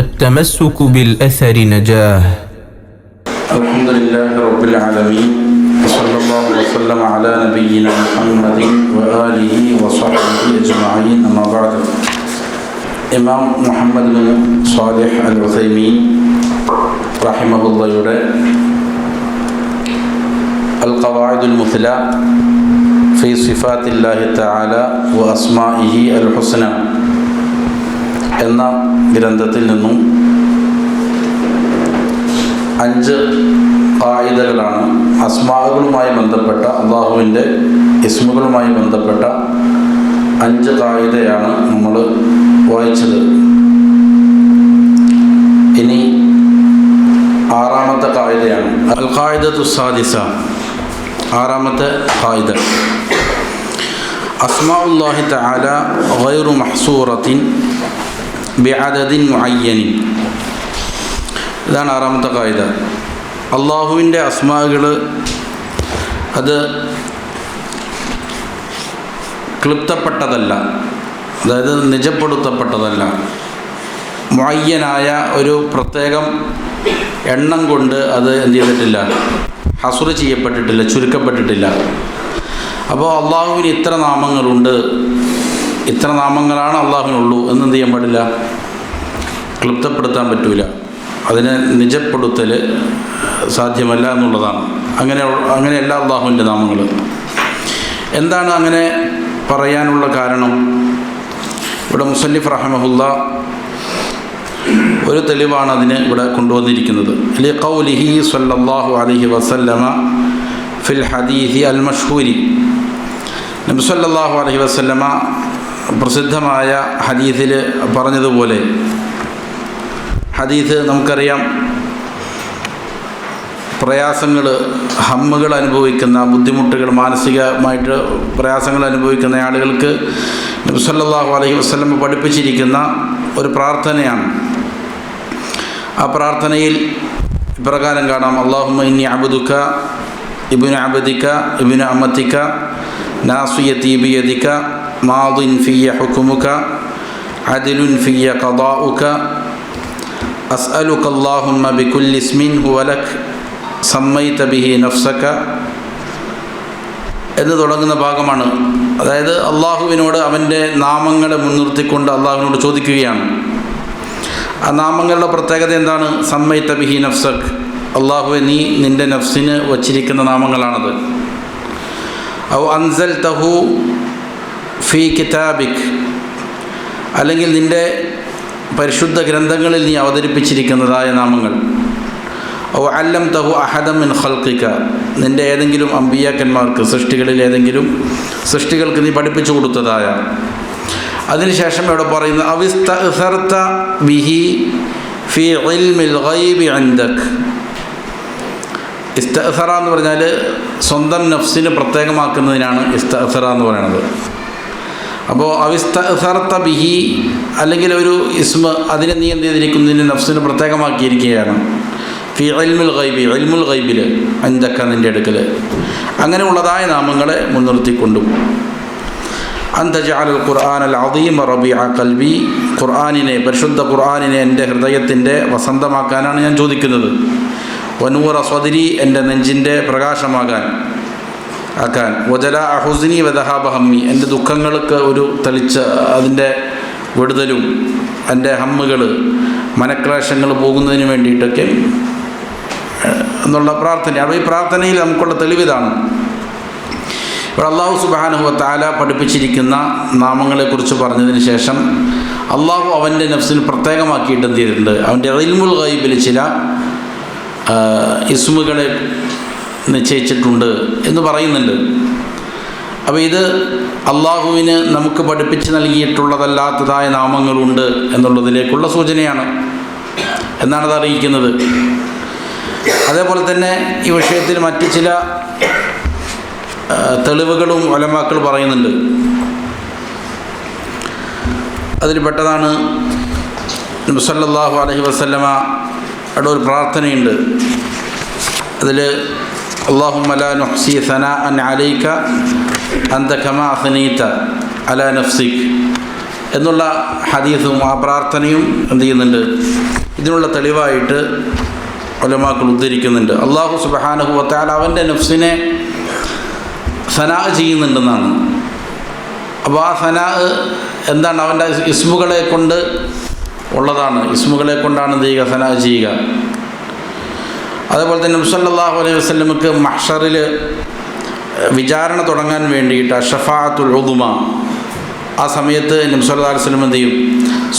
التمسك بالأثر نجاه الحمد لله رب العالمين وصلى الله وسلم على نبينا محمد وآله وصحبه أجمعين أما بعد ഇമാം Muhammad bin Salih al Uthaymeen റഹിമഹുല്ലയുടെ അൽ ഖവായിദുൽ മുസ്ല ഫി സിഫാത്തില്ലാഹി തആല വ അസ്മാഇഹി അൽ ഹുസ്ന എന്ന ഗ്രന്ഥത്തിൽ നിന്നും അഞ്ച് കായികകളാണ് അസ്മാകളുമായി ബന്ധപ്പെട്ട അള്ളാഹുവിന്റെ ഇസ്മുകളുമായി ബന്ധപ്പെട്ട അഞ്ച് കായികയാണ് നമ്മൾ വായിച്ചത്. ഇനി ആറാമത്തെ കായികയാണ്. അൽ കായിദ തുസാദിസ ആറാമത്തെ കായിക. അസ്മാഉല്ലാഹി തആല ഗൈറു മഹ്സൂറത്തിൻ ബിഅദദിൻ മുഅയ്യനിൻ. ഇതാണ് ആറാമത്തെ കായിക അള്ളാഹുവിന്റെ അസ്മാകൾ അത് ക്ലിപ്തപ്പെട്ടതല്ല. അതായത് നിജപ്പെടുത്തപ്പെട്ടതല്ല. മുഅയ്യനായ ഒരു പ്രത്യേകം എണ്ണം കൊണ്ട് അത് എന്ത് ചെയ്തിട്ടില്ല. ഹസുർ ചെയ്യപ്പെട്ടിട്ടില്ല ചുരുക്കപ്പെട്ടിട്ടില്ല. അപ്പോൾ അള്ളാഹുവിന് ഇത്ര നാമങ്ങളുണ്ട്. ഇത്ര നാമങ്ങളാണ് അള്ളാഹുവിനുള്ളൂ എന്നെന്ത് ചെയ്യാൻ പാടില്ല? ക്ലുപ്തപ്പെടുത്താൻ പറ്റൂല. അതിനെ നിജപ്പെടുത്തൽ സാധ്യമല്ല എന്നുള്ളതാണ്. അങ്ങനെ അങ്ങനെയല്ല അള്ളാഹുവിന്റെ നാമങ്ങൾ എന്താണ് അങ്ങനെ പറയാനുള്ള കാരണം? ഇവിടെ മുസല്ലിഫ് റഹമഹുല്ല ഒരു തെളിവാണ് അതിന് ഇവിടെ കൊണ്ടുവന്നിരിക്കുന്നത്. ലി ഖൗലിഹി സല്ലല്ലാഹു അലൈഹി വസല്ലമ ഫിൽ ഹദീഹി അൽ മഷൂരി നബി അലഹി അലൈഹി വസല്ലമ പ്രസിദ്ധമായ ഹദീസിൽ പറഞ്ഞതുപോലെ ഹദീസ് നമുക്കറിയാം. പ്രയാസങ്ങൾ ഹമ്മുകൾ അനുഭവിക്കുന്ന ബുദ്ധിമുട്ടുകൾ മാനസികമായിട്ട് പ്രയാസങ്ങൾ അനുഭവിക്കുന്ന ആളുകൾക്ക് നബ്സല്ലാഹു അലൈഹി വസ്ലം പഠിപ്പിച്ചിരിക്കുന്ന ഒരു പ്രാർത്ഥനയാണ്. ആ പ്രാർത്ഥനയിൽ ഇപ്രകാരം കാണാം. അള്ളാഹു ഇനി അബുദുക്ക ഇബിന് അബദിക്ക ഇബിന് അമ്മത്തിക്ക നാസുയ ബിയദിക്ക മാദിൻ ഫിയ ഹുക്കുമുക്ക അദിലുൻ ഫിയ ഖദാഉക أسألك اللهم بكل اسم هو لك سميت به نفسك എന്ന് തുടങ്ങുന്ന ഭാഗമാണ് അതായത് അള്ളാഹുവിനോട് അവൻ്റെ നാമങ്ങളെ മുൻനിർത്തിക്കൊണ്ട് അള്ളാഹുവിനോട് ചോദിക്കുകയാണ് ആ നാമങ്ങളുടെ പ്രത്യേകത എന്താണ് സമ്മൈത്ത ബിഹി നഫ്സക് അള്ളാഹുവെ നീ നിൻ്റെ നഫ്സിന് വച്ചിരിക്കുന്ന നാമങ്ങളാണത് ഔ അൻസൽ തഹു ഫി കിതാബിക് അല്ലെങ്കിൽ നിന്റെ പരിശുദ്ധ ഗ്രന്ഥങ്ങളിൽ നീ അവതരിപ്പിച്ചിരിക്കുന്നതായ നാമങ്ങൾ. ഓ അല്ലം തഹു അഹദം ഇൻ ഹൽക്കിക്ക നിന്റെ ഏതെങ്കിലും അമ്പിയാക്കന്മാർക്ക് സൃഷ്ടികളിൽ ഏതെങ്കിലും സൃഷ്ടികൾക്ക് നീ പഠിപ്പിച്ചു കൊടുത്തതായ. അതിനുശേഷം ഇവിടെ പറയുന്നത് അവിസ്ത ബിഹി ഫി ഇൽമിൽ ഗൈബി അൻദക്. ഇസ്തഹറ എന്ന് പറഞ്ഞാൽ സ്വന്തം നഫ്സിന് പ്രത്യേകമാക്കുന്നതിനാണ് ഇസ്തഹറ എന്ന് പറയുന്നത്. അപ്പോൾ അവിസ്തർത്ത ബിഹി അല്ലെങ്കിൽ ഒരു ഇസ്മ അതിനെ നീ എന്ത് ചെയ്തിരിക്കുന്നു? നിന്റെ നഫ്സിന് പ്രത്യേകമാക്കിയിരിക്കുകയാണ്. ഫി അൽമുൽ ഗൈബി അൽമുൽ ഗൈബിൽ അഞ്ചക്ക നിന്റെ അടുക്കൽ അങ്ങനെയുള്ളതായ നാമങ്ങളെ മുൻനിർത്തിക്കൊണ്ടും. അന്തജാൽ ഖുർആൻ അൽ അദീം റബി ആ കൽബി ഖുർആാനിനെ പരിശുദ്ധ ഖുർആാനിനെ എന്റെ ഹൃദയത്തിന്റെ വസന്തമാക്കാനാണ് ഞാൻ ചോദിക്കുന്നത്. വനൂറ സ്വദിരി എന്റെ നെഞ്ചിന്റെ പ്രകാശമാകാൻ. ആക്കാൻ. വജല അഹുസിനി വദഹാബഹമ്മി. എന്റെ ദുഃഖങ്ങൾക്ക് ഒരു തെളിച്ച അതിന്റെ വിടുതലും എന്റെ ഹമ്മുകൾ മനക്ലേശങ്ങൾ പോകുന്നതിന് വേണ്ടിയിട്ടൊക്കെ എന്നുള്ള പ്രാർത്ഥന. അപ്പോൾ ഈ പ്രാർത്ഥനയിൽ നമുക്കുള്ള തെളിവിതാണ്. ഇവിടെ അള്ളാഹു സുബാനുഹു താല പഠിപ്പിച്ചിരിക്കുന്ന നാമങ്ങളെക്കുറിച്ച് പറഞ്ഞതിന് ശേഷം അള്ളാഹു അവന്റെ നഫ്സിന് പ്രത്യേകമാക്കിയിട്ട് എന്ത് ചെയ്തിട്ടുണ്ട്? അവന്റെ റിൽമുൽ ഗൈബിൽ ചില ഇസ്മുകളെ നിശ്ചയിച്ചിട്ടുണ്ട് എന്ന് പറയുന്നുണ്ട്. അപ്പോൾ ഇത് അള്ളാഹുവിന് നമുക്ക് പഠിപ്പിച്ച് നൽകിയിട്ടുള്ളതല്ലാത്തതായ നാമങ്ങളുണ്ട് എന്നുള്ളതിലേക്കുള്ള സൂചനയാണ്. എന്നാണ് അത് അറിയിക്കുന്നത്. അതേപോലെ തന്നെ ഈ വിഷയത്തിൽ മറ്റ് ചില തെളിവുകളും ഒലമാക്കൾ പറയുന്നുണ്ട്. അതിൽ പെട്ടതാണ് മുസല്ലാഹു അലഹി വസ്ലമ അവിടെ ഒരു പ്രാർത്ഥനയുണ്ട്. അതിൽ اللهم لا نحصي ثناء عليك أنت كما أثنيت على نفسك എന്നുള്ള ഹദീസും ആ പ്രാർത്ഥനയും എന്ത് ചെയ്യുന്നുണ്ട് ഇതിനുള്ള തെളിവായിട്ട് ഒലമാക്കൾ ഉദ്ധരിക്കുന്നുണ്ട് അള്ളാഹു സുബഹാനഹു വത്താൽ അവൻ്റെ നഫ്സിനെ സനാ ചെയ്യുന്നുണ്ടെന്നാണ് അപ്പോൾ ആ സനാ എന്താണ് അവൻ്റെ ഇസ്മുകളെ കൊണ്ട് ഉള്ളതാണ് ഇസ്മുകളെ കൊണ്ടാണ് എന്ത് ചെയ്യുക സനാ ചെയ്യുക അതേപോലെ തന്നെ മുസല്ലാഹു അലൈഹി വസ്ലമക്ക് മഹ്ഷറിൽ വിചാരണ തുടങ്ങാൻ വേണ്ടിയിട്ട് ഷഫാത്തുൽ ഉദുമ ആ സമയത്ത് നബ്സല്ലാ അലുസ്ലം എന്ത് ചെയ്യും?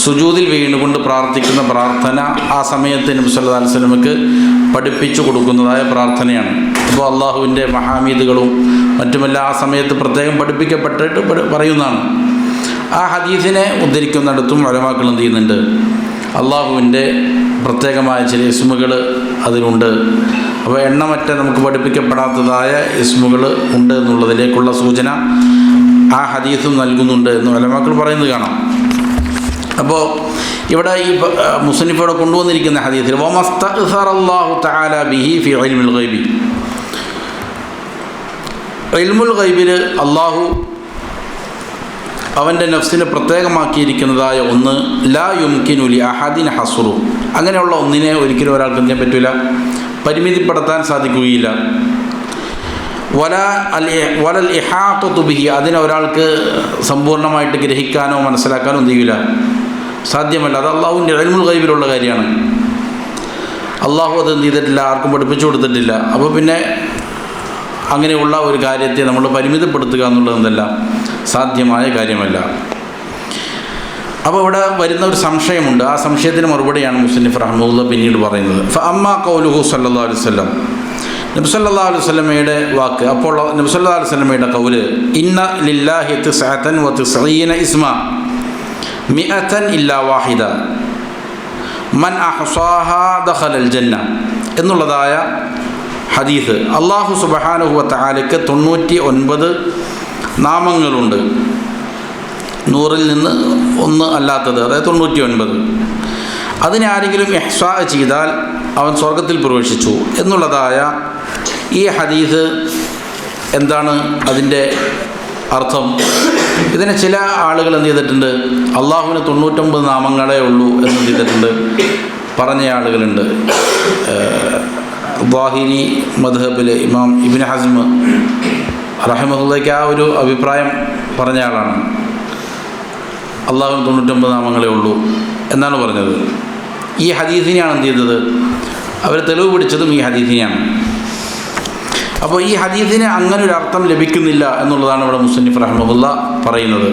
സുജൂതിൽ വീണുകൊണ്ട് പ്രാർത്ഥിക്കുന്ന പ്രാർത്ഥന ആ സമയത്ത് നബ്സല്ലാ അലുസ്ലമക്ക് പഠിപ്പിച്ചു കൊടുക്കുന്നതായ പ്രാർത്ഥനയാണ്. അപ്പോൾ അള്ളാഹുവിന്റെ മഹാമീദുകളും മറ്റുമെല്ലാം ആ സമയത്ത് പ്രത്യേകം പഠിപ്പിക്കപ്പെട്ടിട്ട് പറയുന്നതാണ്. ആ ഹദീസിനെ ഉദ്ധരിക്കുന്നിടത്തും വലമാക്കൾ എന്ത് ചെയ്യുന്നുണ്ട്? അള്ളാഹുവിന്റെ പ്രത്യേകമായ ചില ഇസ്മുകൾ അതിലുണ്ട്. അപ്പോൾ എണ്ണമറ്റ നമുക്ക് പഠിപ്പിക്കപ്പെടാത്തതായ ഇസ്മുകൾ ഉണ്ട് എന്നുള്ളതിലേക്കുള്ള സൂചന ആ ഹദീസും നൽകുന്നുണ്ട് എന്ന് വലമാക്കൾ പറയുന്നത് കാണാം. അപ്പോൾ ഇവിടെ ഈ മുസ്ലിഫോടെ കൊണ്ടുവന്നിരിക്കുന്ന ഹദീസിൽ ബിഹി ഇൽമുൽ ഗൈബിൽ അള്ളാഹു അവന്റെ നഫ്സിനെ പ്രത്യേകമാക്കിയിരിക്കുന്നതായ ഒന്ന് ലാ യുംകിനുലി അഹദിൻ ഹസുറു. അങ്ങനെയുള്ള ഒന്നിനെ ഒരിക്കലും ഒരാൾക്ക് ചെയ്യാൻ പറ്റില്ല പരിമിതിപ്പെടുത്താൻ സാധിക്കുകയില്ല. വല അൽ വലൽ ഇഹാത്തു ബിഹി അതിനെ ഒരാൾക്ക് സമ്പൂർണമായിട്ട് ഗ്രഹിക്കാനോ മനസ്സിലാക്കാനോ ഒന്നും ചെയ്യില്ല സാധ്യമല്ല. അത് അള്ളാഹുവിന്റെ അൽമുൽ ഗൈബിലുള്ള കാര്യമാണ്. അള്ളാഹു അത് എന്ത് ചെയ്തിട്ടില്ല? ആർക്കും പഠിപ്പിച്ചു കൊടുത്തിട്ടില്ല. അപ്പോൾ പിന്നെ അങ്ങനെയുള്ള ഒരു കാര്യത്തെ നമ്മൾ പരിമിതപ്പെടുത്തുക എന്നുള്ളത് എന്തല്ല. സാധ്യമായ കാര്യമല്ല. അപ്പോൾ ഇവിടെ വരുന്ന ഒരു സംശയമുണ്ട്. ആ സംശയത്തിന് മറുപടിയാണ് മുസ്ലിഫ് റഹ്മുല്ല പിന്നീട് പറയുന്നത്. അമ്മ കൗലുഹു സല്ലാ അലൈഹി സ്വലം നബ്സല്ലാ അലൈഹി സ്വലമയുടെ വാക്ക് അപ്പോൾ നബ്സല്ലാ അലൈഹി സ്വലമയുടെ കൗൽ ഇന്ന ലില്ലാഹി വ ഇസ്മ മിഅതൻ ഇല്ലാ വാഹിദ മൻ ദഖലൽ ജന്ന. എന്നുള്ളതായ ഹദീസ്. അള്ളാഹു സുബഹാനുഹുവ തആലയ്ക്ക് തൊണ്ണൂറ്റി ഒൻപത് നാമങ്ങളുണ്ട്. നൂറിൽ നിന്ന് ഒന്ന് അല്ലാത്തത് അതായത് തൊണ്ണൂറ്റി ഒൻപത് അതിനെ ആരെങ്കിലും എഹ്സാ ചെയ്താൽ അവൻ സ്വർഗത്തിൽ പ്രവേശിച്ചു. എന്നുള്ളതായ ഈ ഹദീസ് എന്താണ് അതിന്റെ അർത്ഥം? ഇതിനെ ചില ആളുകൾ എന്ത് ചെയ്തിട്ടുണ്ട്? അള്ളാഹുവിന് തൊണ്ണൂറ്റൊമ്പത് നാമങ്ങളേ ഉള്ളൂ എന്ന് ചെയ്തിട്ടുണ്ട്? പറഞ്ഞ ആളുകളുണ്ട്. വാഹിനി മദ്ഹബിലെ ഇമാം ഇബിൻ ഹസ്മ് റഹമുല്ലയ്ക്ക് ആ ഒരു അഭിപ്രായം പറഞ്ഞ ആളാണ്. അള്ളാഹു തൊണ്ണൂറ്റൊമ്പത് നാമങ്ങളെ ഉള്ളൂ എന്നാണ് പറഞ്ഞത്. ഈ ഹദീസിനെയാണ് എന്ത് ചെയ്തത്? അവർ തെളിവ് പിടിച്ചതും ഈ ഹദീസിനെയാണ്. അപ്പോൾ ഈ ഹദീസിന് അങ്ങനെ ഒരു അർത്ഥം ലഭിക്കുന്നില്ല എന്നുള്ളതാണ് ഇവിടെ മുസ്ലിഫ് റഹ്മുല്ല പറയുന്നത്.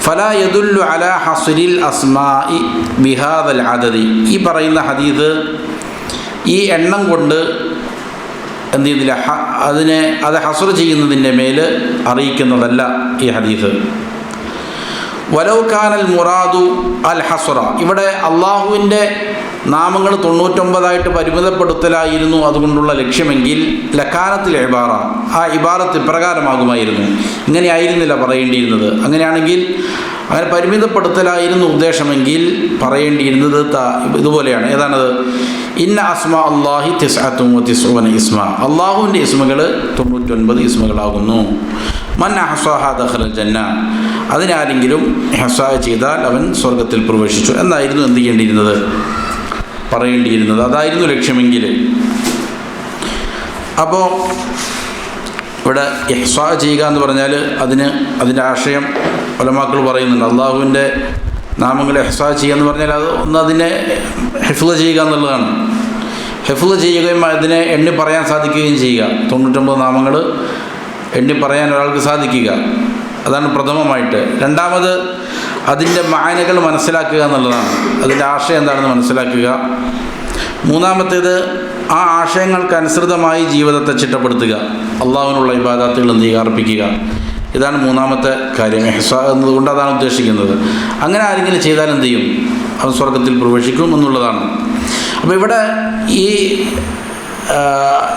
ഫല യദുല്ലു അല ഹസുരിൽ അസ്മാഇ ബിഹാദൽ അദദി. ഈ പറയുന്ന ഹദീസ് ഈ എണ്ണം കൊണ്ട് എന്ത് ചെയ്യുന്നില്ല അതിനെ അത് ഹസർ ചെയ്യുന്നതിന്റെ മേൽ അറിയിക്കുന്നതല്ല ഈ ഹദീസ്. വലൗഖാനൽ മുറാദു അൽ ഹസുറ. ഇവിടെ അള്ളാഹുവിന്റെ നാമങ്ങൾ തൊണ്ണൂറ്റൊമ്പതായിട്ട് പരിമിതപ്പെടുത്തലായിരുന്നു അതുകൊണ്ടുള്ള ലക്ഷ്യമെങ്കിൽ ലക്കാനത്തിൽ ഇബാറ. ആ ഇബാറത്ത് ഇപ്രകാരമാകുമായിരുന്നു ഇങ്ങനെയായിരുന്നില്ല പറയേണ്ടിയിരുന്നത്. അങ്ങനെയാണെങ്കിൽ അങ്ങനെ പരിമിതപ്പെടുത്തലായിരുന്നു ഉദ്ദേശമെങ്കിൽ പറയേണ്ടിയിരുന്നത് ഇതുപോലെയാണ്. ഏതാണത്? ഇന്ന അസ്മ അള്ളാഹി തിസ്അത്തും തിസ്വന ഇസ്മ. അള്ളാഹുവിന്റെ ഇസ്മകൾ തൊണ്ണൂറ്റൊൻപത് ഇസ്മകളാകുന്നു. മൻ ദഖല ജന്ന. അതിനാരെങ്കിലും ഹസാ ചെയ്താൽ അവൻ സ്വർഗത്തിൽ പ്രവേശിച്ചു. എന്നായിരുന്നു എന്ത് ചെയ്യേണ്ടിയിരുന്നത്? പറയേണ്ടിയിരുന്നത്. അതായിരുന്നു ലക്ഷ്യമെങ്കിൽ. അപ്പോൾ ഇവിടെ ഇഹ്സാ ചെയ്യുക എന്ന് പറഞ്ഞാൽ അതിന് അതിന്റെ ആശയം ഒലമാക്കൾ പറയുന്നുണ്ട്. അള്ളാഹുവിന്റെ നാമങ്ങൾ എഹ്സാ ചെയ്യുക എന്ന് പറഞ്ഞാൽ അത് ഒന്ന് അതിനെ ഹെഫ്ല ചെയ്യുക എന്നുള്ളതാണ്. ഹെഫ്ല ചെയ്യുകയും അതിനെ എണ്ണി പറയാൻ സാധിക്കുകയും ചെയ്യുക. തൊണ്ണൂറ്റൊമ്പത് നാമങ്ങൾ എണ്ണി പറയാൻ ഒരാൾക്ക് സാധിക്കുക. അതാണ് പ്രഥമമായിട്ട്. രണ്ടാമത് അതിന്റെ മായനകൾ മനസ്സിലാക്കുക എന്നുള്ളതാണ്. അതിന്റെ ആശയം എന്താണെന്ന് മനസ്സിലാക്കുക. മൂന്നാമത്തേത് ആ ആശയങ്ങൾക്ക് അനുസൃതമായി ജീവിതത്തെ ചിട്ടപ്പെടുത്തുക. അള്ളാഹുവിനുള്ള ഇബാദത്തുകൾ എന്ത് അർപ്പിക്കുക. ഇതാണ് മൂന്നാമത്തെ കാര്യം. എഹ്സ എന്നതുകൊണ്ട് അതാണ് ഉദ്ദേശിക്കുന്നത്. അങ്ങനെ ആരെങ്കിലും ചെയ്താൽ എന്ത് ചെയ്യും? അവൻ സ്വർഗത്തിൽ പ്രവേശിക്കും എന്നുള്ളതാണ്. അപ്പോൾ ഇവിടെ ഈ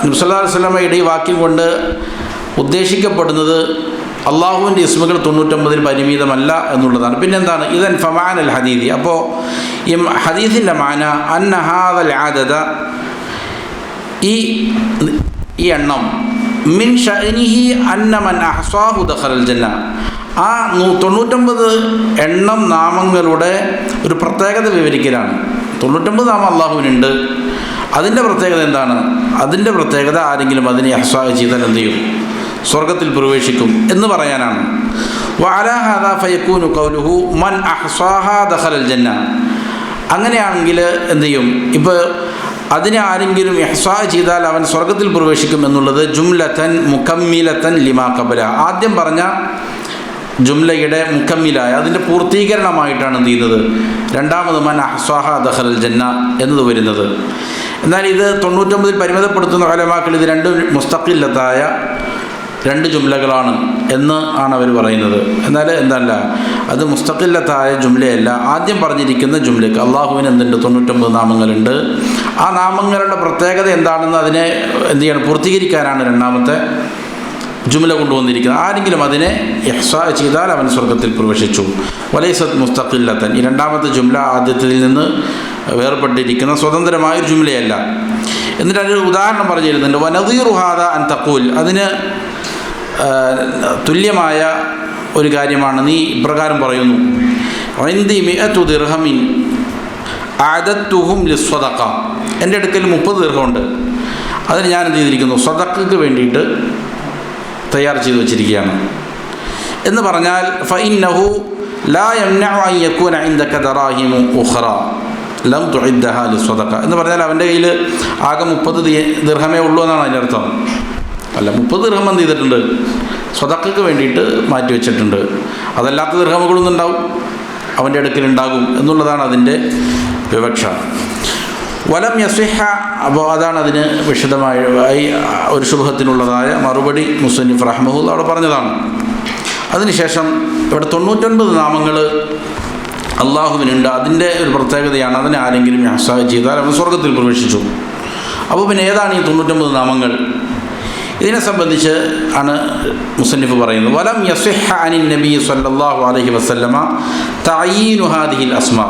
നബ്സല്ലാ വസ്ലമയുടെ ഈ വാക്യം കൊണ്ട് ഉദ്ദേശിക്കപ്പെടുന്നത് അള്ളാഹുവിന്റെ ഇസ്മുകൾ തൊണ്ണൂറ്റൊമ്പതിൽ പരിമിതമല്ല എന്നുള്ളതാണ്. പിന്നെന്താണ്? ഇതൻ ഫമാൻ അൽ ഹദീദി. അപ്പോൾ ഈ ഹദീസിന്റെ മാന അന്നഹാദൽ ആദത ഈ ഈ എണ്ണം മിൻ ഷഅനിഹി അന്ന മൻ അഹ്സാഹു ദഖലൽ ജന്ന. ആ തൊണ്ണൂറ്റൊമ്പത് എണ്ണം നാമങ്ങളുടെ ഒരു പ്രത്യേകത വിവരിക്കലാണ്. തൊണ്ണൂറ്റൊമ്പത് നാമം അള്ളാഹുവിനുണ്ട്. അതിന്റെ പ്രത്യേകത എന്താണ്? അതിന്റെ പ്രത്യേകത ആരെങ്കിലും അതിനെ അഹ്സാഹ ചെയ്താൽ എന്ത് ചെയ്യും? സ്വർഗത്തിൽ പ്രവേശിക്കും എന്ന് പറയാനാണ്. കൗലുഹു മൻ അഹ്സാഹ ദഖലൽ ജന്ന. അങ്ങനെയാണെങ്കിൽ എന്ത് ചെയ്യും? ഇപ്പോൾ അതിനെ ആരെങ്കിലും എഹ്സാ ചെയ്താൽ അവൻ സ്വർഗത്തിൽ പ്രവേശിക്കും എന്നുള്ളത് ജുംലത്തൻ മുക്കമ്മിലത്തൻ ലിമാ കബല ആദ്യം പറഞ്ഞ ജുംലയുടെ മുക്കമ്മിലായ അതിന്റെ പൂർത്തീകരണമായിട്ടാണ് എന്ത് ചെയ്യുന്നത്? രണ്ടാമത് മൻ അഹ്സാഹ ദഹൽ ജന്ന എന്നത് വരുന്നത്. എന്നാൽ ഇത് തൊണ്ണൂറ്റൊമ്പതിൽ പരിമിതപ്പെടുത്തുന്ന കലമാക്കൾ ഇത് രണ്ട് മുസ്തഖില്ലത്തായ രണ്ട് ജുംലകളാണ് എന്ന് ആണ് അവർ പറയുന്നത്. എന്നാൽ എന്തല്ല അത് മുസ്തഖില്ലത്തായ ജുംലയല്ല. ആദ്യം പറഞ്ഞിരിക്കുന്ന ജുംലക്ക് അള്ളാഹുവിന് എന്തുണ്ട്? തൊണ്ണൂറ്റൊമ്പത് നാമങ്ങളുണ്ട്. ആ നാമങ്ങളുടെ പ്രത്യേകത എന്താണെന്ന് അതിനെ എന്ത് ചെയ്യണം? പൂർത്തീകരിക്കാനാണ് രണ്ടാമത്തെ ജുമല കൊണ്ടുവന്നിരിക്കുന്നത്. ആരെങ്കിലും അതിനെ ഇഹ്സാ ചെയ്താൽ അവൻ സ്വർഗത്തിൽ പ്രവേശിച്ചു. വലൈസത്ത് മുസ്തഖില്ലത്തൻ. ഈ രണ്ടാമത്തെ ജുംല ആദ്യത്തിൽ നിന്ന് വേർപെട്ടിരിക്കുന്ന സ്വതന്ത്രമായ ഒരു ജുംലയല്ല. എന്നിട്ട് അതിന് ഉദാഹരണം പറഞ്ഞിരുന്നുണ്ട്. വനദീറുഹാദ അൻ തക്കൂൽ അതിന് തുല്യമായ ഒരു കാര്യമാണ് നീ ഇപ്രകാരം പറയുന്നു. ദിർഹമിൻ എന്റെ അടുക്കൽ മുപ്പത് ദീർഘമുണ്ട് അതിന് ഞാൻ എന്ത് ചെയ്തിരിക്കുന്നു? സ്വതക്കക്ക് വേണ്ടിയിട്ട് തയ്യാർ ചെയ്തു വച്ചിരിക്കുകയാണ്. എന്ന് പറഞ്ഞാൽ ഫൈനഹു ലാ ഇൻദക ലം എന്ന് പറഞ്ഞാൽ അവന്റെ കയ്യിൽ ആകെ മുപ്പത് ദീർഘമേ ഉള്ളൂ എന്നാണ് അതിന്റെ അർത്ഥം. അല്ല മുപ്പത് ദീർഘം എന്ത് ചെയ്തിട്ടുണ്ട്. സ്വതക്കൾക്ക് വേണ്ടിയിട്ട് മാറ്റി വെച്ചിട്ടുണ്ട്. അതല്ലാത്ത ദീർഘമകളൊന്നും ഉണ്ടാവും. അവന്റെ അടുക്കലുണ്ടാകും എന്നുള്ളതാണ് അതിന്റെ വിവക്ഷ. വലം യസ്വിഹ അപ്പോൾ അതാണ് അതിന് വിശദമായ ഒരു ശുഭത്തിനുള്ളതായ മറുപടി മുസ്ലിഫ് റഹ്മഹുൽ അവിടെ പറഞ്ഞതാണ്. അതിനുശേഷം ഇവിടെ തൊണ്ണൂറ്റൊൻപത് നാമങ്ങൾ അള്ളാഹുവിനുണ്ട്. അതിന്റെ ഒരു പ്രത്യേകതയാണ് അതിനെ ആരെങ്കിലും ഹസാ ചെയ്താൽ അവൻ സ്വർഗത്തിൽ പ്രവേശിച്ചു. അപ്പോൾ പിന്നെ ഏതാണ് ഈ തൊണ്ണൂറ്റൊമ്പത് നാമങ്ങൾ? ഇതിനെ സംബന്ധിച്ച് ആണ് മുസന്നിഫ് പറയുന്നത്. വലം യസ്ഹ അനിൽ നബി സല്ലാഹു അലഹി വസ്ലമ തയ്യീനുഹാദിഹിൽ അസ്മ.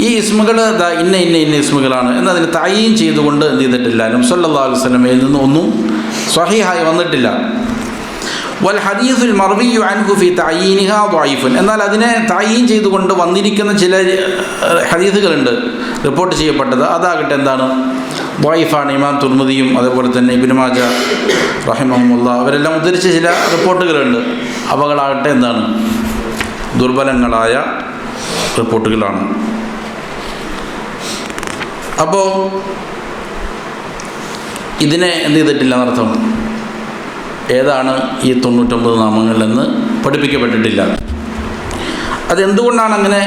ഈ ഇസ്മുകൾ ഇന്ന ഇന്ന ഇന്ന ഇസ്മുകളാണ് എന്നതിന് തയ്യീൻ ചെയ്തുകൊണ്ട് എന്ത് ചെയ്തിട്ടില്ല. നബി സല്ലാ അലൈഹി സ്വലമയിൽ നിന്ന് ഒന്നും സ്വഹീഹായി വന്നിട്ടില്ല. വൽ ഹദീസുൽ മർവിയു അൻഹുഫി തയ്യീനിഹ വായിഫുൻ എന്നാൽ അതിനെ തായീൻ ചെയ്തുകൊണ്ട് വന്നിരിക്കുന്ന ചില ഹദീസുകളുണ്ട് റിപ്പോർട്ട് ചെയ്യപ്പെട്ടത്. അതാകട്ടെ എന്താണ്? വായിഫാണ് ഇമാം തുർമുദിയും അതേപോലെ തന്നെ ഇബിനുമാജ റഹിമഹമുല്ല അവരെല്ലാം ഉദ്ധരിച്ച ചില റിപ്പോർട്ടുകളുണ്ട്. അവകളാകട്ടെ എന്താണ്? ദുർബലങ്ങളായ റിപ്പോർട്ടുകളാണ്. അപ്പോൾ ഇതിനെ എന്ത് ചെയ്തിട്ടില്ല എന്നർത്ഥം? ഏതാണ് ഈ തൊണ്ണൂറ്റൊമ്പത് നാമങ്ങളെന്ന് പഠിപ്പിക്കപ്പെട്ടിട്ടില്ല. അതെന്തുകൊണ്ടാണ് അങ്ങനെ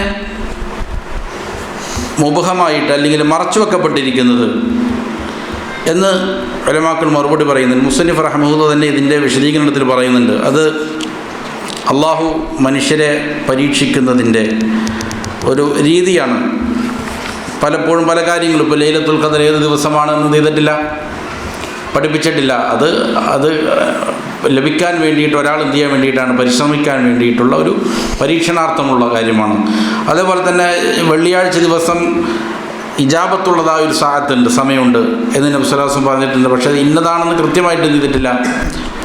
മുബഹമായിട്ട് അല്ലെങ്കിൽ മറച്ചു വെക്കപ്പെട്ടിരിക്കുന്നത് എന്ന് ഒലമാക്കൾ മറുപടി പറയുന്നുണ്ട്. മുസന്നിഫ് റഹ്മൂദ് തന്നെ ഇതിന്റെ വിശദീകരണത്തിൽ പറയുന്നുണ്ട്. അത് അള്ളാഹു മനുഷ്യരെ പരീക്ഷിക്കുന്നതിന്റെ ഒരു രീതിയാണ്. പലപ്പോഴും പല കാര്യങ്ങളും. ഇപ്പോൾ ലൈലത്തുൽ ഖദർ ഏത് ദിവസമാണെന്ന് ചെയ്തിട്ടില്ല. പഠിപ്പിച്ചിട്ടില്ല. അത് അത് ലഭിക്കാൻ വേണ്ടിയിട്ട് ഒരാൾ എന്ത് ചെയ്യാൻ വേണ്ടിയിട്ടാണ്? പരിശ്രമിക്കാൻ വേണ്ടിയിട്ടുള്ള ഒരു പരീക്ഷണാർത്ഥമുള്ള കാര്യമാണ്. അതേപോലെ തന്നെ വെള്ളിയാഴ്ച ദിവസം ഇജാബത്തുള്ളതായ ഒരു സാഹത്തുണ്ട് സമയമുണ്ട് എന്ന് നബ്സലാസം പറഞ്ഞിട്ടുണ്ട്. പക്ഷേ അത് ഇന്നതാണെന്ന് കൃത്യമായിട്ട് ചെയ്തിട്ടില്ല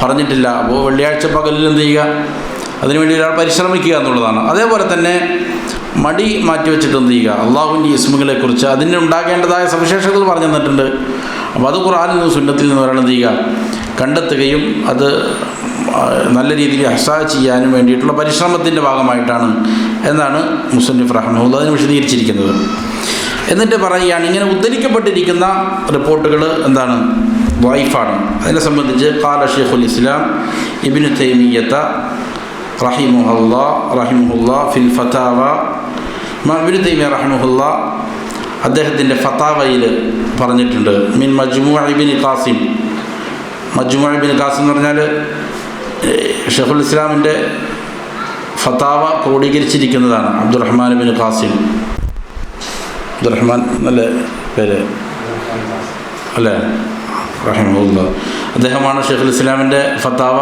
പറഞ്ഞിട്ടില്ല. അപ്പോൾ വെള്ളിയാഴ്ച പകലിൽ എന്ത് ചെയ്യുക? അതിനുവേണ്ടി ഒരാൾ പരിശ്രമിക്കുക എന്നുള്ളതാണ്. അതേപോലെ തന്നെ മടി മാറ്റിവെച്ചിട്ട് എന്ത് ചെയ്യുക? അള്ളാഹുവിന്റെ ഇസ്മുകളെ കുറിച്ച് അതിന് ഉണ്ടാകേണ്ടതായ സവിശേഷതകൾ പറഞ്ഞു തന്നിട്ടുണ്ട്. അപ്പോൾ അത് ഖുറാനിൽ നിന്ന് സുന്നത്തിൽ നിന്ന് ഒരാൾ എന്ത് ചെയ്യുക? കണ്ടെത്തുകയും അത് നല്ല രീതിയിൽ ഹസാ ചെയ്യാനും വേണ്ടിയിട്ടുള്ള പരിശ്രമത്തിന്റെ ഭാഗമായിട്ടാണ് എന്നാണ് മുസ്ലിം റഹ്മുല്ല അതിന് വിശദീകരിച്ചിരിക്കുന്നത്. എന്നിട്ട് പറയുകയാണ് ഇങ്ങനെ ഉദ്ധരിക്കപ്പെട്ടിരിക്കുന്ന റിപ്പോർട്ടുകൾ എന്താണ്? വൈഫാണ് അതിനെ സംബന്ധിച്ച് ഖാല ഷെയ്ഖുൽ ഇസ്ലാം ഇബിന് തൈമിയത്ത റഹിമുഹല്ല റഹിമുഹുല്ല ഫിൽ ഫത്താവ ഇബിന് തൈമിയ റഹിമുല്ല അദ്ദേഹത്തിന്റെ ഫത്താവയിൽ പറഞ്ഞിട്ടുണ്ട് മിൻ മജ്മു ഇബിൻ ഖാസിം. മജ്മു ഇബിൻ ഖാസിം എന്ന് പറഞ്ഞാൽ ഷെയ്ഖുൽ ഇസ്ലാമിന്റെ ഫത്താവ ക്രോഡീകരിച്ചിരിക്കുന്നതാണ് അബ്ദുറഹ്മാൻ ബിൻ ഖാസിം. അബ്ദുറഹ്മാൻ നല്ല പേര്. അല്ലേ? റഹിമുല്ല അദ്ദേഹമാണ് ഷെയ്ഖുൽ ഇസ്ലാമിന്റെ ഫത്താവ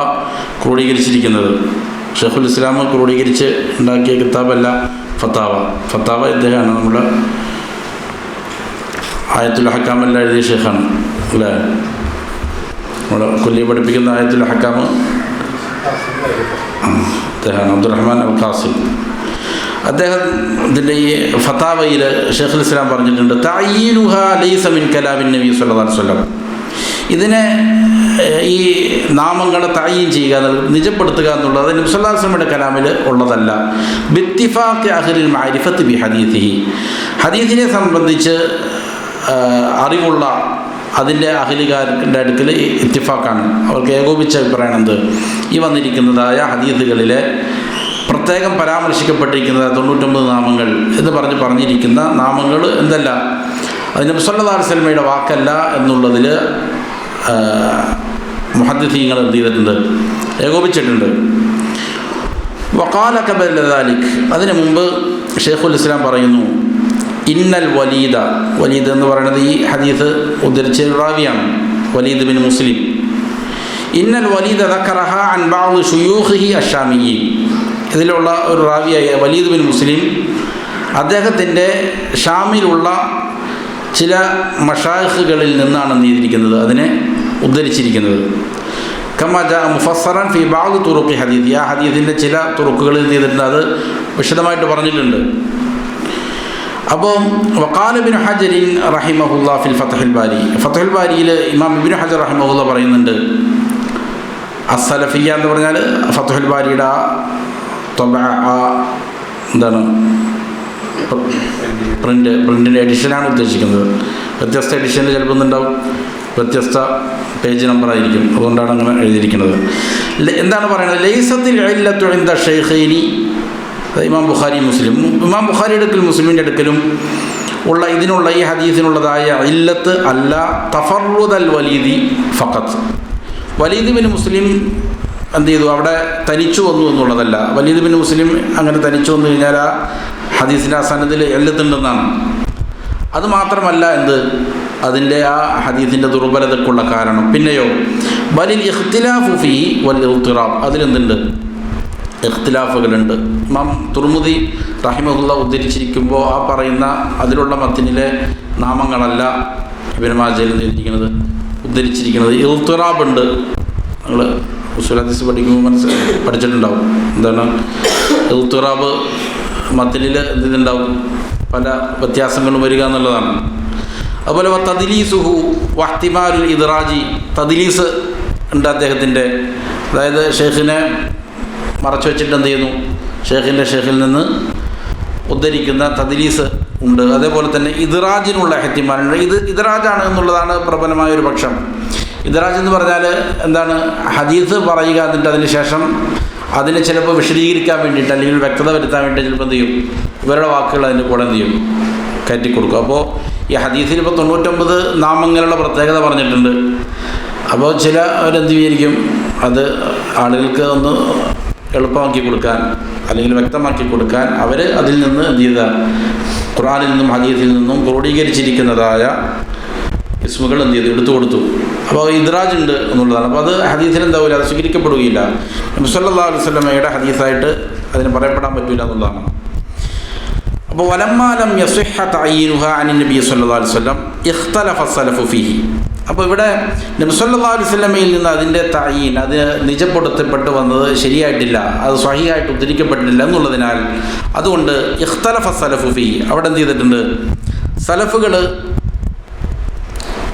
ക്രോഡീകരിച്ചിരിക്കുന്നത്. ഷെയ്ഖുൽ ഇസ്ലാം ക്രോഡീകരിച്ച് ഉണ്ടാക്കിയ കിതാബല്ല ഫത്താവ. ഫത്താവ ഇദ്ദേഹമാണ് നമ്മുടെ ആയത്തുൽ ഹക്കാമെല്ലാം എഴുതിയ ഷെയ്ഖാണ്. അല്ലേ? നമ്മുടെ കൊല്ലി പഠിപ്പിക്കുന്ന ആയത്തുൽ ഹക്കാമ് അദ്ദേഹമാണ് അബ്ദുറഹ്മാൻ അൽ ഖാസിം അദ്ദേഹം ഇതിന്റെ ഈ ഫത്താവയിൽ ഷെയ്ഖുൽ ഇസ്ലാം പറഞ്ഞിട്ടുണ്ട് തയ്യീനുഹ ലൈസ മിൻ കലാമിൻ നബി സല്ലല്ലാഹു വസല്ലം. ഇതിനെ ഈ നാമങ്ങളെ തായീൻ ചെയ്യുക നിജപ്പെടുത്തുക എന്നുള്ളത് നബി സല്ലല്ലാഹു അലൈഹി വസല്ലമയുടെ കലാമിൽ ഉള്ളതല്ല. ബിത്തിഫാഖ് അഹ്ലിൽ മാരിഫത്ത് ബി ഹദീസിഹി ഹദീസിനെ സംബന്ധിച്ച് അറിവുള്ള അതിന്റെ അഹലികാരുടെ അടുക്കൽ ഇത്തിഫാക്കാണ് അവർക്ക് ഏകോപിച്ച അഭിപ്രായം എന്ത്? ഈ വന്നിരിക്കുന്നതായ ഹദീസുകളിലെ പ്രത്യേകം പരാമർശിക്കപ്പെട്ടിരിക്കുന്ന തൊണ്ണൂറ്റൊമ്പത് നാമങ്ങൾ എന്ന് പറഞ്ഞ് പറഞ്ഞിരിക്കുന്ന നാമങ്ങൾ എന്തല്ല? അതിന് മുസല്ലാ സിനിമയുടെ വാക്കല്ല എന്നുള്ളതിൽ മുഹദ്ദീങ്ങൾ എന്ത് ചെയ്തിട്ടുണ്ട്? ഏകോപിച്ചിട്ടുണ്ട്. വക്കാല കബലിക് അതിനു മുമ്പ് ഷെയ്ഖുൽ ഇസ്ലാം പറയുന്നു ഇന്നൽ വലീദ. വലീദ് എന്ന് പറയുന്നത് ഈ ഹദീസ് ഉദ്ധരിച്ച റാവിയാണ് വലീദ് ബിൻ മുസ്ലിം. ഇന്നൽ വലീദ് ദക്കറഹ അൻ ഷുയൂഖിഹി അഷാമിയി ഇതിലുള്ള ഒരു റാവിയായ വലീദ് ബിൻ മുസ്ലിം അദ്ദേഹത്തിന്റെ ഷാമിലുള്ള ചില മഷാഹുകളിൽ നിന്നാണ് നീതിരിക്കുന്നത് അതിനെ ഉദ്ധരിച്ചിരിക്കുന്നത്. കമജ മുഫസറൻ ഫി ബാഗ് തുറുക്കി ഹദീദ്. ആ ഹദീദിന്റെ ചില തുറുക്കുകളിൽ എന്ത് അത് വിശദമായിട്ട് പറഞ്ഞിട്ടുണ്ട്. അപ്പോൾ വക്കാലബിൻ ഹജരിൻ റഹിമഹുല്ല ഫിൽ ഫത്തഹുൽ ബാരി. ഫത്തഹുൽ ബാരിയിൽ ഇമാം ഇബിൻ ഹജർ റഹിമഹുല്ല പറയുന്നുണ്ട് അസലഫിയ എന്ന് പറഞ്ഞാൽ ഫത്തഹുൽ ബാരിയുടെ ആ ആ എന്താണ് പ്രിന്റ് പ്രിന്റിന്റെ എഡിഷനാണ് ഉദ്ദേശിക്കുന്നത്. വ്യത്യസ്ത എഡിഷനിൽ ചിലപ്പോൾ ഒന്നുണ്ടാവും വ്യത്യസ്ത പേജ് നമ്പറായിരിക്കും അതുകൊണ്ടാണ് അങ്ങനെ എഴുതിയിരിക്കുന്നത്. എന്താണ് പറയുന്നത്? ലൈസത്തിൽ ഇല്ലത്തുഴിന്ത ഷെയ്ഖൈനി. ഇമാം ബുഖാരി മുസ്ലിം. ഇമാം ബുഖാരി അടുക്കൽ മുസ്ലിമിന്റെ അടുക്കലും ഉള്ള ഇതിനുള്ള ഈ ഹദീസിനുള്ളതായ ഇല്ലത്ത് അല്ല തഫറുദൽ വലീദി ഫഖത്ത് വലീദ് ബിൻ മുസ്ലിം എന്ത് ചെയ്തു അവിടെ തനിച്ചു വന്നു എന്നുള്ളതല്ല. വലിയത് ബിൻ മുസ്ലിം അങ്ങനെ തനിച്ചു വന്നു കഴിഞ്ഞാൽ ആ ഹദീസിന്റെ ആ സനദിൽ എല്ലത്തുണ്ടെന്നാണ് അത് മാത്രമല്ല എന്ത്? അതിന്റെ ആ ഹദീസിന്റെ ദുർബലതക്കുള്ള കാരണം. പിന്നെയോ വലിൽ ഇഖ്തിലാഫുഫി വൽ ഇഖ്തിറാബ്. അതിലെന്തുണ്ട്? ഇഖ്തിലാഫുകളുണ്ട്. മാം തുർമുദി റഹിമഹുല്ല ഉദ്ധരിച്ചിരിക്കുമ്പോൾ ആ പറയുന്ന അതിലുള്ള മത്തിനിലെ നാമങ്ങളല്ല ഇബിൻ മാജയിൽ ഉദ്ധരിച്ചിരിക്കുന്നത്. ഉദ്ധരിച്ചിരിക്കുന്നത് ഇൽത്തിറാബ് ഉണ്ട്. നിങ്ങൾ ഉസുലദീസ് പഠിക്കുമ്പോൾ മനസ്സിൽ പഠിച്ചിട്ടുണ്ടാവും. എന്താണ്? ഉത്തുറാബ് മത്തിലിൽ എന്തുണ്ടാവും പല വ്യത്യാസങ്ങളും വരിക എന്നുള്ളതാണ്. അതുപോലെ തദിലീസുഹു വഹ്തിമാരുൽ ഇദ്റാജി. തദിലീസ് ഉണ്ട് അദ്ദേഹത്തിന്റെ അതായത് ഷെയ്ഖിനെ മറച്ചു വെച്ചിട്ട് എന്ത് ചെയ്യുന്നു? ഷെയ്ഖിന്റെ ഷെയ്ഖിൽ നിന്ന് ഉദ്ധരിക്കുന്ന തദിലീസ് ഉണ്ട്. അതേപോലെ തന്നെ ഇദ്റാജിനുള്ള ഹെത്തിമാരുണ്ട്. ഇത് ഇദ്റാജാണ് എന്നുള്ളതാണ് പ്രബലമായ ഒരു പക്ഷം. ഇദ്റാജ് എന്ന് പറഞ്ഞാൽ എന്താണ് ഹദീസ് പറയുക എന്നിട്ട് അതിന് ശേഷം അതിനെ ചിലപ്പോൾ വിശദീകരിക്കാൻ വേണ്ടിയിട്ട് അല്ലെങ്കിൽ വ്യക്തത വരുത്താൻ വേണ്ടി ചിലപ്പോൾ എന്ത് ചെയ്യും? ഇവരുടെ വാക്കുകൾ അതിന്റെ കൂടെ എന്ത് ചെയ്യും? കയറ്റി കൊടുക്കും. അപ്പോൾ ഈ ഹദീസിൽ ഇപ്പോൾ തൊണ്ണൂറ്റൊമ്പത് നാമങ്ങളുടെ പ്രത്യേകത പറഞ്ഞിട്ടുണ്ട്. അപ്പോൾ ചില അവരെന്ത് ചെയ്യും അത് ആളുകൾക്ക് ഒന്ന് എളുപ്പമാക്കി കൊടുക്കാൻ അല്ലെങ്കിൽ വ്യക്തമാക്കി കൊടുക്കാൻ അവർ അതിൽ നിന്ന് എന്ത് ചെയ്ത ഖുറാനിൽ നിന്നും ഹദീസിൽ നിന്നും ക്രോഡീകരിച്ചിരിക്കുന്നതായ ഇസ്മുകൾ എന്ത് ചെയ്തു? എടുത്തു കൊടുത്തു. അപ്പോൾ ഇദ്രാജ് ഉണ്ട് എന്നുള്ളതാണ്. അപ്പോൾ അത് ഹദീസിൽ എന്താവില്ല അത് സ്വീകരിക്കപ്പെടുകയില്ല. മുസല്ലാ അലൈഹി സ്വലമയുടെ ഹദീസായിട്ട് അതിന് പറയപ്പെടാൻ പറ്റില്ല എന്നുള്ളതാണ്. അപ്പോൾ വലമ്മാലം യസുഹ തയ്യീനുഹ അനി നബി സല്ലാ അലൈഹി സ്വലം ഇഖ്തലഫ സലഫു ഫിഹി. അപ്പോൾ ഇവിടെ നബി അലുസല്ലമ്മയിൽ നിന്ന് അതിന്റെ തയ്യീൻ അത് നിജപ്പെടുത്തപ്പെട്ട് വന്നത് ശരിയായിട്ടില്ല. അത് സ്വഹിയായിട്ട് ഉദ്ധരിക്കപ്പെട്ടിട്ടില്ല എന്നുള്ളതിനാൽ അതുകൊണ്ട് ഇഖ്തലഫ സലഫു ഫിഹി. അവിടെ എന്ത് ചെയ്തിട്ടുണ്ട്? സലഫുകൾ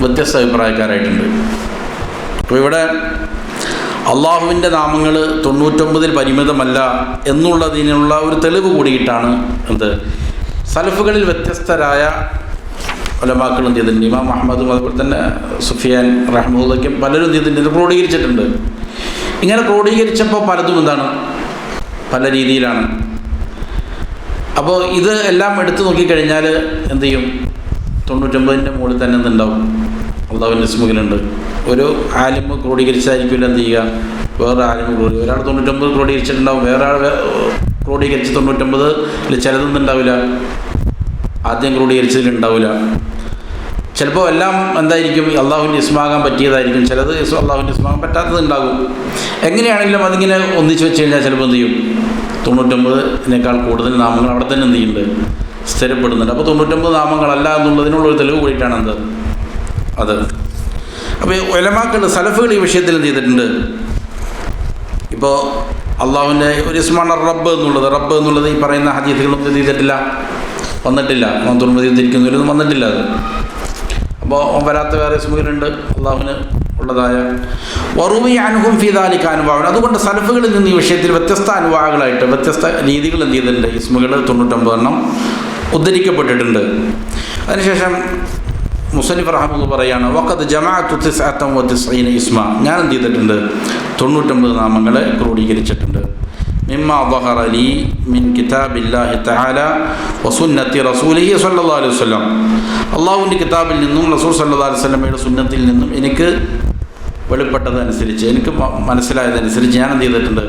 വ്യത്യസ്ത അഭിപ്രായക്കാരായിട്ടുണ്ട്. അപ്പോൾ ഇവിടെ അള്ളാഹുവിന്റെ നാമങ്ങൾ തൊണ്ണൂറ്റൊമ്പതിൽ പരിമിതമല്ല എന്നുള്ളതിനുള്ള ഒരു തെളിവ് കൂടിയിട്ടാണ് എന്ത്? സലഫുകളിൽ വ്യത്യസ്തരായ ഒലമാക്കൾ എന്ത് ചെയ്തിട്ടുണ്ട്? ഇമാം അഹമ്മദും അതുപോലെ തന്നെ സുഫിയാൻ റഹ്മൂദൊക്കെ പലരും എന്ത് ചെയ്തിട്ടുണ്ട്? ക്രോഡീകരിച്ചിട്ടുണ്ട്. ഇങ്ങനെ ക്രോഡീകരിച്ചപ്പോൾ പലതും എന്താണ്? പല രീതിയിലാണ്. അപ്പോൾ ഇത് എല്ലാം എടുത്തു നോക്കിക്കഴിഞ്ഞാൽ എന്ത് ചെയ്യും? തൊണ്ണൂറ്റൊമ്പതിന്റെ മുകളിൽ തന്നെ ഉണ്ടാവും അള്ളാഹുവിന്റെ സ്മുഖിലുണ്ട് ഒരു ആലിമ് ക്രോഡീകരിച്ചായിരിക്കില്ല എന്ത് ചെയ്യുക? വേറെ ആലിമ് ക്രോഡി ഒരാൾ തൊണ്ണൂറ്റൊമ്പത് ക്രോഡീകരിച്ചിട്ടുണ്ടാവും വേറെ ആൾ ക്രോഡീകരിച്ച് തൊണ്ണൂറ്റൊമ്പത് ചിലതൊന്നും ഉണ്ടാവില്ല ആദ്യം ക്രോഡീകരിച്ചതിലുണ്ടാവില്ല ചിലപ്പോൾ എല്ലാം എന്തായിരിക്കും? അള്ളാഹുവിന്റെ ഇസ്മാകാൻ പറ്റിയതായിരിക്കും. ചിലത് അള്ളാഹുവിന്റെ ഇസ്മാകാൻ പറ്റാത്തത് ഉണ്ടാകും എങ്ങനെയാണെങ്കിലും അതിങ്ങനെ ഒന്നിച്ച് വെച്ച് കഴിഞ്ഞാൽ ചിലപ്പോൾ എന്ത് ചെയ്യും? തൊണ്ണൂറ്റൊമ്പതിനേക്കാൾ കൂടുതൽ നാമങ്ങൾ അവിടെ തന്നെ എന്ത് ചെയ്യുന്നുണ്ട്? സ്ഥിരപ്പെടുന്നുണ്ട്. അപ്പോൾ തൊണ്ണൂറ്റൊമ്പത് നാമങ്ങളല്ല എന്നുള്ളതിനുള്ള ഒരു തെളിവ് കൂടിയിട്ടാണ് എന്ത് അത് അപ്പോൾ ഒലമാക്കൾ സലഫുകൾ ഈ വിഷയത്തിൽ എന്ത് ചെയ്തിട്ടുണ്ട്? ഇപ്പോൾ അള്ളാഹുവിന്റെ ഒരു ഇസ്മാണ് റബ്ബ് എന്നുള്ളത് റബ്ബ് എന്നുള്ളത് ഈ പറയുന്ന ഹദീസുകളൊന്നും ചെയ്തിട്ടില്ല. വന്നിട്ടില്ല. തുറമുതി തിരിക്കുന്നതിലൊന്നും വന്നിട്ടില്ല അത്. അപ്പോൾ വരാത്ത വേറെ ഇസ്മുകളുണ്ട്. അള്ളാഹുവിന് ഉള്ളതായ വറുവി അനുഭവം ഫീദാലിക്ക് അനുഭവം അതുകൊണ്ട് സലഫുകളിൽ നിന്ന് ഈ വിഷയത്തിൽ വ്യത്യസ്ത അനുഭവങ്ങളായിട്ട് വ്യത്യസ്ത രീതികൾ എന്ത് ചെയ്തിട്ടുണ്ട്? ഇസ്മുകൾ തൊണ്ണൂറ്റൊമ്പതെണ്ണം ഉദ്ധരിക്കപ്പെട്ടിട്ടുണ്ട്. അതിനുശേഷം മുസലിഫ് റഹ്മെന്ന് പറയാണ് വക്കത്ത് ജമാഅത്തു ഇസ്മ. ഞാൻ എന്ത് ചെയ്തിട്ടുണ്ട്? തൊണ്ണൂറ്റൊമ്പത് നാമങ്ങളെ ക്രോഡീകരിച്ചിട്ടുണ്ട്. മിമ്മ ബഹർ അലി മിൻ കിതാബില്ലാഹി തആല വസുന്നത്തി റസൂലിഹി സല്ലല്ലാഹു അലൈഹി വസല്ലം. അള്ളാഹുവിന്റെ കിതാബിൽ നിന്നും റസൂൽ സല്ലല്ലാഹു അലൈഹി വസല്ലമയുടെ സുന്നത്തിൽ നിന്നും എനിക്ക് വെളിപ്പെട്ടതനുസരിച്ച് എനിക്ക് മനസ്സിലായതനുസരിച്ച് ഞാൻ എന്ത് ചെയ്തിട്ടുണ്ട്?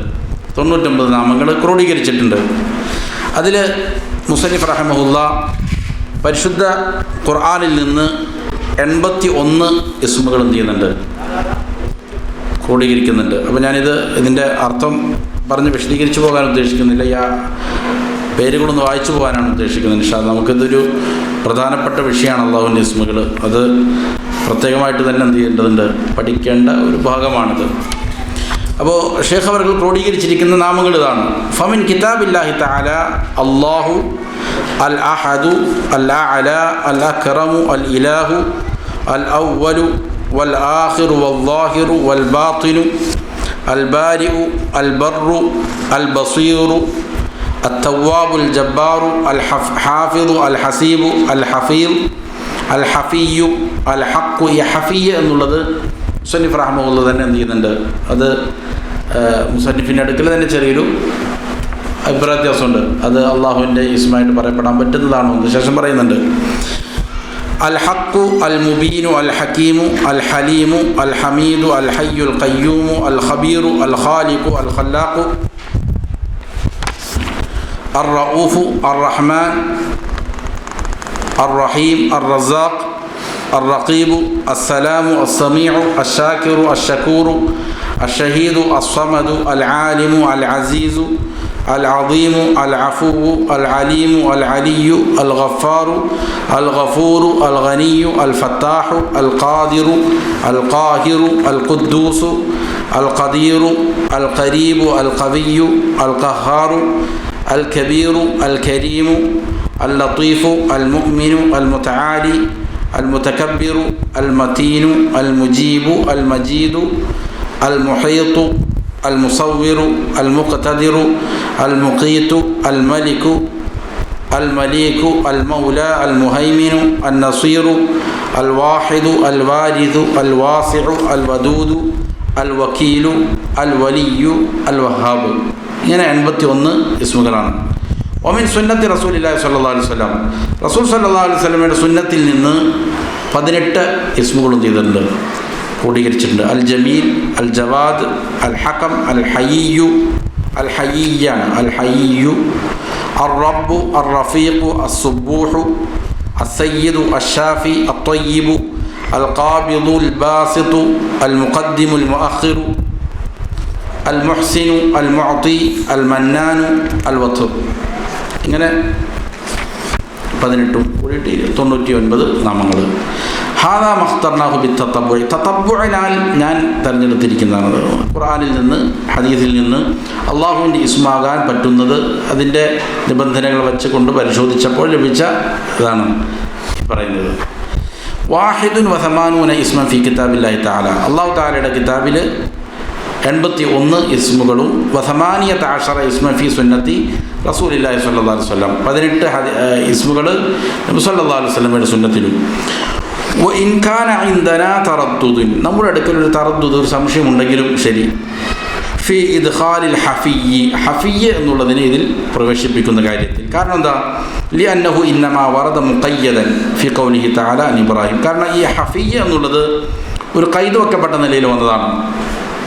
തൊണ്ണൂറ്റൊമ്പത് നാമങ്ങൾ ക്രോഡീകരിച്ചിട്ടുണ്ട്. അതിൽ മുസലിഫ് റഹമുല്ല പരിശുദ്ധ ഖുർആാനിൽ നിന്ന് എൺപത്തി ഒന്ന് ഇസ്മുകൾ എന്ത് ചെയ്യുന്നുണ്ട്? ക്രോഡീകരിക്കുന്നുണ്ട്. അപ്പോൾ ഞാനിത് ഇതിന്റെ അർത്ഥം പറഞ്ഞ് വിശദീകരിച്ചു പോകാൻ ഉദ്ദേശിക്കുന്നില്ല. ആ പേരുകളൊന്ന് വായിച്ചു പോകാനാണ് ഉദ്ദേശിക്കുന്നത് പക്ഷേ നമുക്കിതൊരു പ്രധാനപ്പെട്ട വിഷയമാണ് അള്ളാഹുവിന്റെ ഇസ്മുകൾ അത് പ്രത്യേകമായിട്ട് തന്നെ എന്ത് ചെയ്യേണ്ടതുണ്ട്? പഠിക്കേണ്ട ഒരു ഭാഗമാണിത്. അപ്പോൾ ഷേഖ് അവർ ക്രോഡീകരിച്ചിരിക്കുന്ന നാമങ്ങൾ ഇതാണ്. ഫമിൻ കിതാബില്ലാഹി താല അള്ളാഹു അൽ അഹദു അൽ അല അൽ അഖറമു അൽ ഇലാഹു അൽ അവലു വൽ ആഹിറു വല്ലാഹിറു വൽ ബാത്തിനു അൽ ബാരിഉ അൽ ബറു അൽ ബസീറു التواب الجبار الحافظ الحسيب الحفيظ അൽ ഹഫിയു അൽ ഹക്കു ഹഫിയ എന്നുള്ളത് മുസന്നിഫ് റഹ്മുള്ള തന്നെ എന്ത് ചെയ്യുന്നുണ്ട്? അത് മുസന്നിഫിന്റെ അടുക്കൽ തന്നെ ചെറിയൊരു അഭിപ്രായ വ്യത്യാസമുണ്ട്. അത് അള്ളാഹുവിന്റെ ഇസ്മായിട്ട് പറയപ്പെടാൻ പറ്റുന്നതാണോ എന്ന് ശേഷം പറയുന്നുണ്ട്. അൽ ഹക്കു അൽ മുബീനു അൽ ഹക്കീമു അൽ ഹലീമു അൽ ഹമീദു അൽ ഹയ്യു അൽ കയ്യൂമു അൽ ഹബീറു അൽ ഖാലിഖു അൽ ഖല്ലാഖു അർ റഊഫു അർ റഹ്മാൻ അർ റഹീം അർ റസാഖ് الرقيب السلام السميع الشاكر الشكور الشهيد الصمد العالم العزيز العظيم العفو العليم العلي الغفار الغفور الغني الفتاح القادر القاهر القدوس القدير القريب القوي القهار الكبير الكريم اللطيف المؤمن المتعالي المتكبر المتين المجيب المجيد المحيط المصور المقتدر المقيت الملك المليك المولى المهيمن النصير الواحد الوارث الواسع الودود الوكيل الولي الوهاب ഇങ്ങനെ എൺപത്തി ഒന്ന് ഇസ്മുകളാണ് ഒമിൻ സുന്നത്തി റസൂൽ ഇല്ലാഹി സല്ലാ അലൈഹി സ്വലാം റസൂൽ സല്ലാ അലൈഹി സ്വലമയുടെ സുന്നത്തിൽ നിന്ന് പതിനെട്ട് ഇസ്മുകളും ചെയ്തിട്ടുണ്ട് ക്രോഡീകരിച്ചിട്ടുണ്ട് അൽ ജമീൽ അൽ ജവാദ് അൽ ഹക്കം അൽ ഹയ്യു അൽ ഹയ്യാണ് അൽ ഹയ്യു الرب الرفيق الصبوح السيد الشافي الطيب القابض الباسط المقدم المؤخر المحسن المعطي المنان الوتر ഇങ്ങനെ പതിനെട്ടും കൂടിയിട്ട് തൊണ്ണൂറ്റി ഒൻപത് നാമങ്ങൾ ഹാദാ മഖ്തർനാഹു ബി തത്തബുഴി തത്തബുഴിനാൽ ഞാൻ തിരഞ്ഞെടുത്തിരിക്കുന്നതാണ്. ഖുർആനിൽ നിന്ന് ഹദീസിൽ നിന്ന് അള്ളാഹുവിന്റെ ഇസ്മാകാൻ പറ്റുന്നത് അതിന്റെ നിബന്ധനകൾ വെച്ചുകൊണ്ട് പരിശോധിച്ചപ്പോൾ ലഭിച്ച ഇതാണ് പറയുന്നത്. വാഹിദുൻ വസമാനൂന ഇസ്മ ഫി കിതാബില്ലാഹി താല അള്ളാഹു താലയുടെ കിതാബിൽ എൺപത്തി ഒന്ന് ഇസ്മുകളും വസമാനിയ താഷറ ഇസ്മ ഫി സുന്നത്തി റസൂലില്ലാഹി സല്ലാ സ്വലം പതിനെട്ട് ഇസ്മുകൾ സല്ലാ വസല്ലമയുടെ സുന്നത്തിലും. വ ഇൻകാന ഇന്ധന തറദ്ദുദിൻ. നമ്മുടെ അടുക്കൽ ഒരു തറദ്ദുദ് ഒരു സംശയമുണ്ടെങ്കിലും ശരി. ഫി ഇദ്ഖാലിൽ ഹഫിയി. ഹഫിയ എന്നുള്ളതിനെ ഇതിൽ പ്രവേശിപ്പിക്കുന്ന കാര്യത്തിൽ. കാരണം എന്താ? ലി അന്നഹു ഇന്നമാ വറദ മുഖയ്യദൻ ഫി കൗലിഹി താല അൻ ഇബ്രാഹിം. കാരണം ഈ ഹഫിയ എന്നുള്ളത് ഒരു കൈത് വെക്കപ്പെട്ട നിലയിൽ വന്നതാണ്.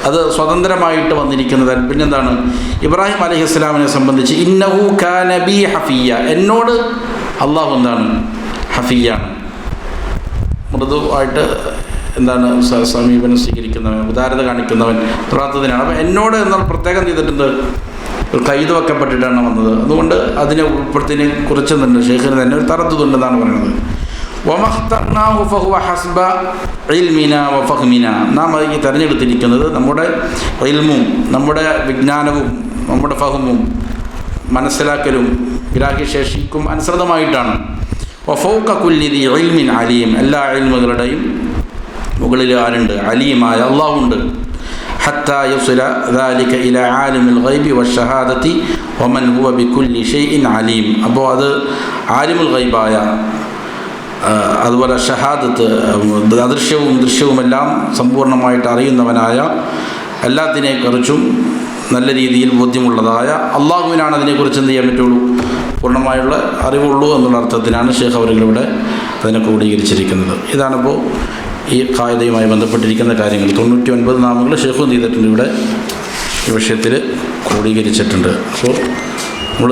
അത് സ്വതന്ത്രമായിട്ട് വന്നിരിക്കുന്നത്. പിന്നെന്താണ്? ഇബ്രാഹിം അലഹി ഇസ്ലാമിനെ സംബന്ധിച്ച് ഇന്നഹു കാനബി ഹഫിയ എന്നോട് അള്ളാഹു എന്താണ്? ഹഫിയാണ് മൃദുവായിട്ട് എന്താണ് സമീപനം സ്വീകരിക്കുന്നവൻ ഉദാരത കാണിക്കുന്നവൻ തുറാത്തതിനാണ് അപ്പം എന്നോട് എന്നാൽ പ്രത്യേകം ചെയ്തിട്ടുണ്ട് ഒരു കൈത് വെക്കപ്പെട്ടിട്ടാണ് വന്നത്. അതുകൊണ്ട് അതിനെ ഉൾപ്പെടുത്തിനെ കുറിച്ച് തന്നെ ശേഖരൻ തന്നെ ഒരു തറത്തുണ്ടെന്നാണ് പറയുന്നത്. നാം അതിന് തിരഞ്ഞെടുത്തിരിക്കുന്നത് നമ്മുടെ ഇൽമും നമ്മുടെ വിജ്ഞാനവും നമ്മുടെ ഫഹമും മനസ്സിലാക്കലും ഗ്രാഹ്യശേഷിക്കും അനുസൃതമായിട്ടാണ്. വഫൗക്ക കുല്ലിരി ഇൽമിൻ അലിയും എല്ലാ അയൽമുകളുടെയും മുകളിൽ ആരുണ്ട്? അലിയുമായ അള്ളാഹുണ്ട് ഹത്ത യുസുല ദാലിക ഇല ആലിമിൽ ഗൈബി വ ഷഹാദത്തി ഹുവ ബിക്കുല്ലി ഷെയ്ഇൻ അലീം. അപ്പോൾ അത് ആലിമുൽ ഗൈബായ അതുപോലെ ഷഹാദത്ത് അദൃശ്യവും ദൃശ്യവുമെല്ലാം സമ്പൂർണമായിട്ട് അറിയുന്നവനായ എല്ലാത്തിനെക്കുറിച്ചും നല്ല രീതിയിൽ ബോധ്യമുള്ളതായ അള്ളാഹുവിനാണ് അതിനെക്കുറിച്ച് എന്ത് ചെയ്യാൻ പറ്റുള്ളൂ? പൂർണമായുള്ള അറിവുള്ളൂ എന്നുള്ള അർത്ഥത്തിലാണ് ഷേഖ് അവരുകളിവിടെ അതിനെ ക്രോഡീകരിച്ചിരിക്കുന്നത്. ഇതാണിപ്പോൾ ഈ കായതയുമായി ബന്ധപ്പെട്ടിരിക്കുന്ന കാര്യങ്ങൾ. തൊണ്ണൂറ്റി ഒൻപത് നാമങ്ങൾ ഷേഖ് എന്ത് ചെയ്തിട്ടുണ്ട് ഇവിടെ ഈ വിഷയത്തിൽ ക്രോഡീകരിച്ചിട്ടുണ്ട്. അപ്പോൾ നമ്മൾ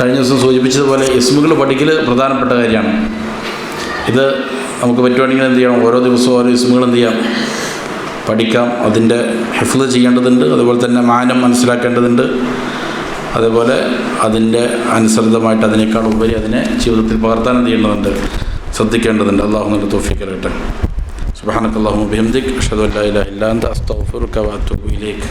കഴിഞ്ഞ ദിവസം സൂചിപ്പിച്ചതുപോലെ ഇസ്മുകൾ പഠിക്കൽ പ്രധാനപ്പെട്ട കാര്യമാണ്. ഇത് നമുക്ക് പറ്റുവാണെങ്കിൽ എന്ത് ചെയ്യണം ഓരോ ദിവസവും ഓരോ ഇസ്മുകൾ എന്ത് ചെയ്യാം? പഠിക്കാം. അതിന്റെ ഹിഫ്ല് ചെയ്യേണ്ടതുണ്ട്. അതുപോലെ തന്നെ മാനം മനസ്സിലാക്കേണ്ടതുണ്ട്. അതേപോലെ അതിന്റെ അനുസൃതമായിട്ട് അതിനേക്കാൾ ഉപരി അതിനെ ജീവിതത്തിൽ പകർത്താൻ എന്ത് ചെയ്യേണ്ടതുണ്ട്? ശ്രദ്ധിക്കേണ്ടതുണ്ട്. അള്ളാഹു നല്ല തോഫിക്കലട്ടെ സുബാനക്കല്ലാഹു ബിഹംദിക് അഷദു അല്ലാ ഇലാഹ ഇല്ലാ അന്ത അസ്തഗ്ഫിറുക വഅതൂബു ഇലൈക്.